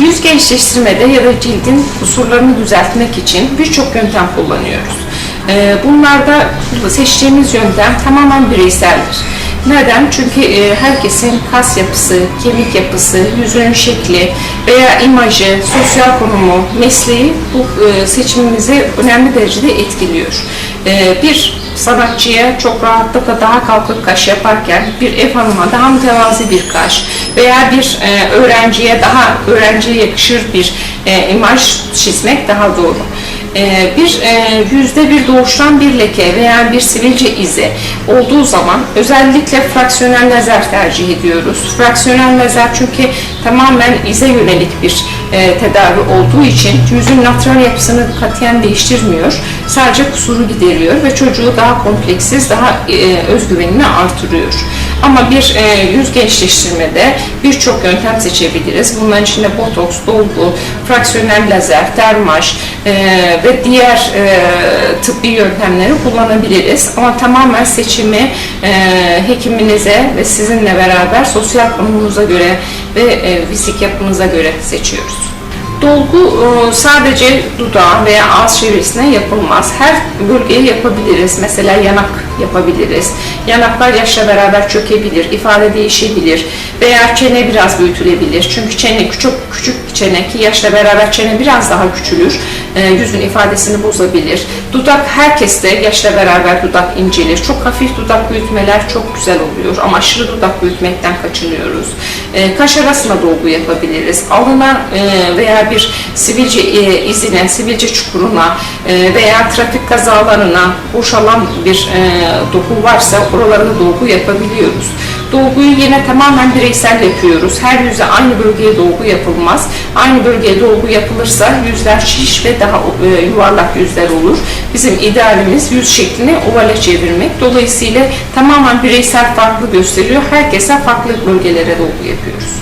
Yüz gençleştirmede ya da cildin kusurlarını düzeltmek için birçok yöntem kullanıyoruz. Ee, Bunlarda seçtiğimiz yöntem tamamen bireyseldir. Neden? Çünkü e, herkesin kas yapısı, kemik yapısı, yüzünün şekli veya imajı, sosyal konumu, mesleği bu e, seçimimizi önemli derecede etkiliyor. E, Bir sanatçıya çok rahatlıkla daha kalkık kaş yaparken bir ev hanıma daha mütevazi bir kaş veya bir e, öğrenciye daha öğrenciye yakışır bir e, imaj çizmek daha doğru. E, bir e, yüzde bir doğuştan bir leke veya bir sivilce izi olduğu zaman özellikle fraksiyonel lazer tercih ediyoruz. Fraksiyonel lazer çünkü tamamen ize yönelik bir e, tedavi olduğu için yüzün natural yapısını katiyen değiştirmiyor. Sadece kusuru gideriyor ve çocuğu daha kompleksiz, daha e, özgüvenini artırıyor. Ama bir e, yüz gençleştirmede birçok yöntem seçebiliriz. Bunların içinde botoks, dolgu, fraksiyonel lazer, termaj e, ve diğer e, tıbbi yöntemleri kullanabiliriz. Ama tamamen seçimi e, hekiminize ve sizinle beraber sosyal konumunuza göre ve e, fizik yapınıza göre seçiyoruz. Dolgu e, sadece dudağa veya ağız çevresine yapılmaz. Her bölgeye yapabiliriz. Mesela yanak yapabiliriz. Yanaklar yaşla beraber çökebilir, ifade değişebilir veya çene biraz büyütülebilir. Çünkü çene çok küçük çene ki yaşla beraber çene biraz daha küçülür. E, yüzün ifadesini bozabilir. Dudak herkeste yaşla beraber dudak incelir. Çok hafif dudak büyütmeler çok güzel oluyor ama aşırı dudak büyütmekten kaçınıyoruz. E, kaş arasına dolgu yapabiliriz. Alına e, bir sivilce e, izine, sivilce çukuruna e, veya trafik kazalarına boşalan bir e, doku varsa oralarına dolgu yapabiliyoruz. Dolguyu yine tamamen bireysel yapıyoruz. Her yüze aynı bölgeye dolgu yapılmaz. Aynı bölgeye dolgu yapılırsa yüzler şiş ve daha e, yuvarlak yüzler olur. Bizim idealimiz yüz şeklini ovale çevirmek. Dolayısıyla tamamen bireysel farklı gösteriyor. Herkese farklı bölgelere dolgu yapıyoruz.